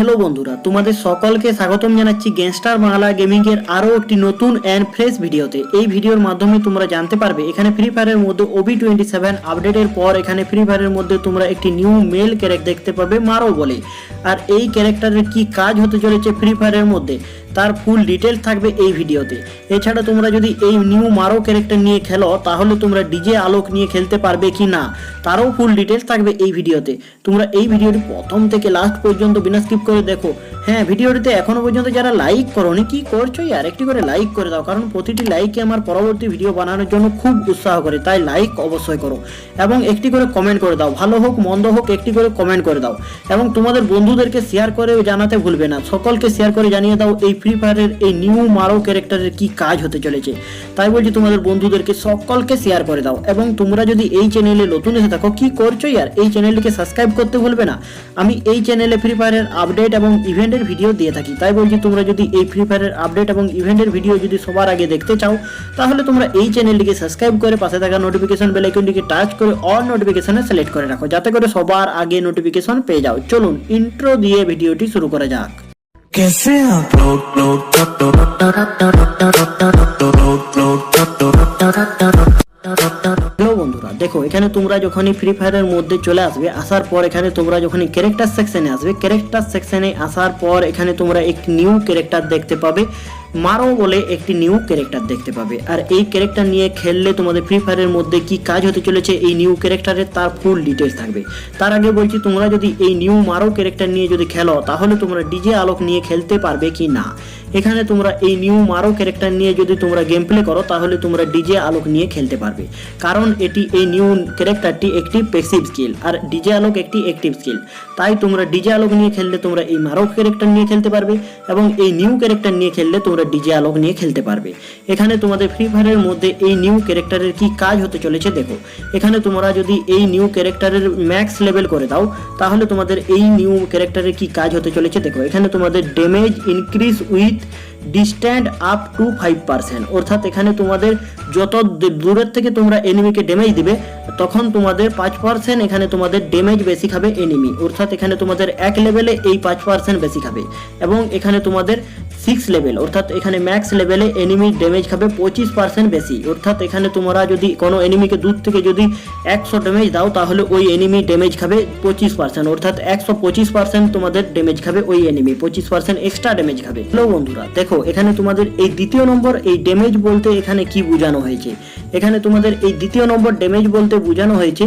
Hello বন্ধুরা, তোমাদের সকলকে স্বাগতম জানাচ্ছি গ্যাংস্টার বাংলা গেমিং এর আরও একটি নতুন অ্যান্ড ফ্রেশ ভিডিওতে। এই ভিডিওর মাধ্যমে তোমরা জানতে পারবে, এখানে ফ্রি ফায়ারের মধ্যে ওবি টোয়েন্টি সেভেন আপডেটের পর এখানে ফ্রি ফায়ারের মধ্যে তোমরা একটি নিউ মেল ক্যারেক্ট দেখতে পাবে, মারো বলে। আর এই ক্যারেক্টারের কি কাজ হতে চলেছে ফ্রি ফায়ারের মধ্যে? তার ফুল ডিটেলস থাকবে এই ভিডিওতে। এছাড়া তোমরা যদি এই নিউ মারো ক্যারেক্টার নিয়ে খেলো, তাহলে তোমরা ডিজে আলোক নিয়ে খেলতে পারবে কি না, তারও ফুল ডিটেলস থাকবে এই ভিডিওতে। তোমরা এই ভিডিওটি প্রথম থেকে লাস্ট পর্যন্ত বিনা স্কিপ করে দেখো। হ্যাঁ ভিডিওটিতে এখনও পর্যন্ত যারা লাইক করো করোনি, কি করছ? আর একটি করে লাইক করে দাও, কারণ প্রতিটি লাইকে আমার পরবর্তী ভিডিও বানানোর জন্য খুব উৎসাহ করে, তাই লাইক অবশ্যই করো। এবং একটি করে কমেন্ট করে দাও, ভালো হোক, মন্দ হোক, একটি করে কমেন্ট করে দাও। এবং তোমাদের বন্ধুদেরকে শেয়ার করে জানাতে ভুলবে না। সকলকে শেয়ার করে জানিয়ে দাও এই ফ্রি ফায়ারের এই নিউ মারো ক্যারেক্টারের কি কাজ হতে চলেছে? তাই বলছি তোমাদের বন্ধুদেরকে সকলকে শেয়ার করে দাও। এবং তোমরা যদি এই চ্যানেলে নতুন এসে থাকো, কি করছ আর এই চ্যানেলটিকে সাবস্ক্রাইব করতে ভুলবে না। আমি এই চ্যানেলে ফ্রি ফায়ারের আপডেট এবং ইভেন্টের ভিডিও দিয়ে থাকি। তাই বলছি তোমরা যদি এই ফ্রি ফায়ারের আপডেট এবং ইভেন্টের ভিডিও যদি সবার আগে দেখতে চাও, তাহলে তোমরা এই চ্যানেলটিকে সাবস্ক্রাইব করে পাশে থাকা নোটিফিকেশন বেল আইকনটিকে টাচ করে অল নোটিফিকেশনে সিলেক্ট করে রাখো। যাতে করে সবার আগে নোটিফিকেশন পেয়ে যাও। চলুন ইন্ট্রো দিয়ে ভিডিওটি শুরু করা যাক। Que sea এখানে তোমরা যখনই ফ্রি ফায়ারের মধ্যে চলে আসবে, আসার পর এখানে তোমরা যখনই ক্যারেক্টার সেকশনে আসবে ক্যারেক্টার সেকশনে আসার পর এখানে তোমরা একটি নিউ ক্যারেক্টার দেখতে পাবে। মারো বলে একটি নিউ ক্যারেক্টার দেখতে পাবে। আর এই ক্যারেক্টার নিয়ে খেললে তোমাদের ফ্রি ফায়ারের মধ্যে কি কাজ হতে চলেছে, এই নিউ ক্যারেক্টারের তার ফুল ডিটেলস থাকবে। তার আগে বলছি, তোমরা যদি এই নিউ মারো ক্যারেক্টার নিয়ে যদি খেলো, তাহলে তোমরা ডিজে আলোক নিয়ে খেলতে পারবে কি না? এখানে তোমরা এই নিউ মারো ক্যারেক্টার নিয়ে যদি তোমরা গেম প্লে করো, তাহলে তোমরা ডিজে আলোক নিয়ে খেলতে পারবে। কারণ এটি এই নিউ ক্যারেক্টারটি একটি প্যাসিভ স্কিল আর ডিজে আলোক একটি অ্যাক্টিভ স্কিল তাই তোমরা ডিজে আলোক নিয়ে খেললে তোমরা এই মারো ক্যারেক্টার নিয়ে খেলতে পারবে, এবং এই নিউ ক্যারেক্টার নিয়ে খেললে তোমরা ডিজে আলোক নিয়ে খেলতে পারবে। এখানে তোমাদের ফ্রি ফায়ারের মধ্যে এই নিউ ক্যারেক্টারের কি কাজ হতে চলেছে দেখো। এখানে তোমরা যদি এই নিউ ক্যারেক্টারের ম্যাক্স লেভেল করে দাও, তাহলে তোমাদের এই নিউ ক্যারেক্টারের কি কাজ হতে চলেছে দেখো। এখানে তোমাদের damage increase with mind distant up to five percent অর্থাৎ এখানে তোমাদের যত দূরের থেকে তোমরা এনিমিকে ড্যামেজ দিবে, তখন তোমাদের পাঁচ পার্সেন্ট এখানে তোমাদের ড্যামেজ বেশি খাবে এনিমি অর্থাৎ এখানে তোমাদের এক লেভেলে এই পাঁচ পার্সেন্ট বেশি খাবে এবং এখানে তোমাদের সিক্স লেভেল অর্থাৎ এখানে ম্যাক্স লেভেলে এনিমি ড্যামেজ খাবে পঁচিশ পার্সেন্ট বেশি। অর্থাৎ এখানে তোমরা যদি কোনো এনিমিকে দূর থেকে যদি একশো ড্যামেজ দাও, তাহলে ওই এনিমি ড্যামেজ খাবে পঁচিশ পার্সেন্ট অর্থাৎ একশো পঁচিশ পার্সেন্ট তোমাদের ড্যামেজ খাবে ওই এনিমি পঁচিশ পার্সেন্ট এক্সট্রা ড্যামেজ খাবে। হ্যালো বন্ধুরা দেখো, এখানে তোমাদের এই দ্বিতীয় নম্বর, এই ড্যামেজ বলতে এখানে কি বোঝানো হয়েছে? এখানে তোমাদের এই দ্বিতীয় নম্বর ড্যামেজ বলতে বোঝানো হয়েছে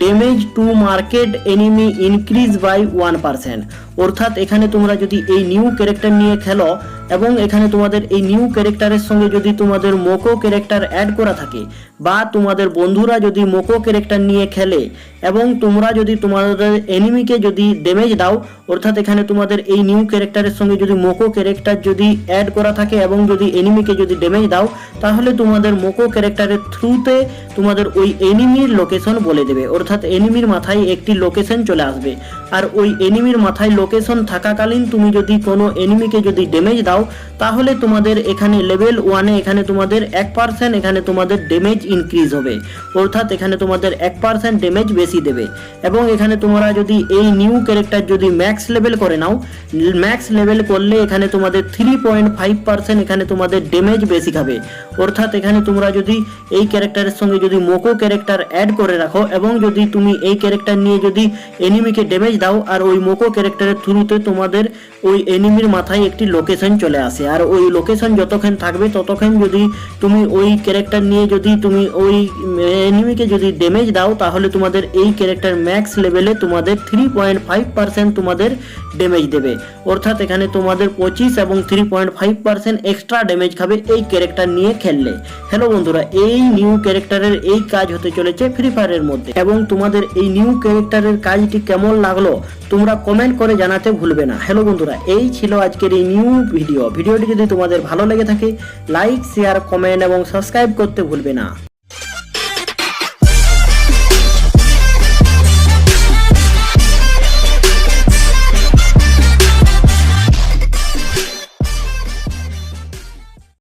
damage to marked enemy increase by one percent অর্থাৎ এখানে তোমরা যদি এই নিউ ক্যারেক্টার নিয়ে খেলো এবং এখানে তোমাদের এই নিউ ক্যারেক্টারের সঙ্গে যদি তোমাদের মোকো ক্যারেক্টার অ্যাড করা থাকে বা তোমাদের বন্ধুরা যদি মোকো ক্যারেক্টার নিয়ে খেলে এবং তোমরা যদি তোমাদের এনিমিকে যদি ড্যামেজ দাও, অর্থাৎ এখানে তোমাদের এই নিউ ক্যারেক্টারের সঙ্গে যদি মোকো ক্যারেক্টার যদি অ্যাড করা থাকে এবং যদি এনিমিকে যদি ড্যামেজ দাও, তাহলে তোমাদের মোকো ক্যারেক্টারের থ্রুতে তোমাদের ওই এনিমির লোকেশন বলে দেবে। অর্থাৎ এনিমির মাথায় একটি লোকেশন চলে আসবে। আর ওই এনিমির মাথায় লোকেশন থাকাকালীন তুমি যদি কোনো এনিমিকে যদি ড্যামেজ দাও, তাহলে তোমাদের এখানে লেভেল ওয়ানে এখানে তোমাদের এক পার্সেন্ট এখানে তোমাদের ড্যামেজ ইনক্রিজ হবে। অর্থাৎ এখানে তোমাদের এক পার্সেন্ট ড্যামেজ বেশি দেবে। এবং এখানে তোমরা যদি এই নিউ ক্যারেক্টার যদি ম্যাক্স লেভেল করে নাও ম্যাক্স লেভেল করলে এখানে তোমাদের থ্রি পয়েন্ট ফাইভ পার্সেন্ট এখানে তোমাদের ড্যামেজ বেশি খাবে। অর্থাৎ এখানে তোমরা যদি এই ক্যারেক্টারের সঙ্গে যদি মোকো ক্যারেক্টার অ্যাড করে রাখো, এবং যদি তুমি এই ক্যারেক্টার নিয়ে যদি এনিমিকে ড্যামেজ দাও আর ওই মোকো ক্যারেক্টারের থ্রুতে তোমাদের ওই এনিমির মাথায় একটি লোকেশন চলে আসে। আর ওই লোকেশন যতক্ষণ থাকবে, ততক্ষণ যদি তুমি ওই ক্যারেক্টার নিয়ে যদি তুমি ওই এনিমিকে যদি ড্যামেজ দাও, তাহলে তোমাদের এই ক্যারেক্টার ম্যাক্স লেভেলে তোমাদের থ্রি পয়েন্ট ফাইভ পার্সেন্ট তোমাদের ড্যামেজ দেবে। অর্থাৎ এখানে তোমাদের পঁচিশ এবং three point five percent extra damage খাবে এই ক্যারেক্টার নিয়ে খেললে। হ্যালো বন্ধুরা, এই নিউ ক্যারেক্টারের এই কাজ হতে চলেছে ফ্রি ফায়ারের মধ্যে। এবং তোমাদের এই নিউ ক্যারেক্টারের কাজটি কেমন লাগল, তোমরা কমেন্ট করে জানাতে ভুলবে না। হ্যালো বন্ধুরা এই ছিল আজকের এই নিউ ভিডিও ভিডিওটি যদি তোমাদের ভালো লেগে থাকে লাইক শেয়ার কমেন্ট এবং সাবস্ক্রাইব করতে ভুলবে না।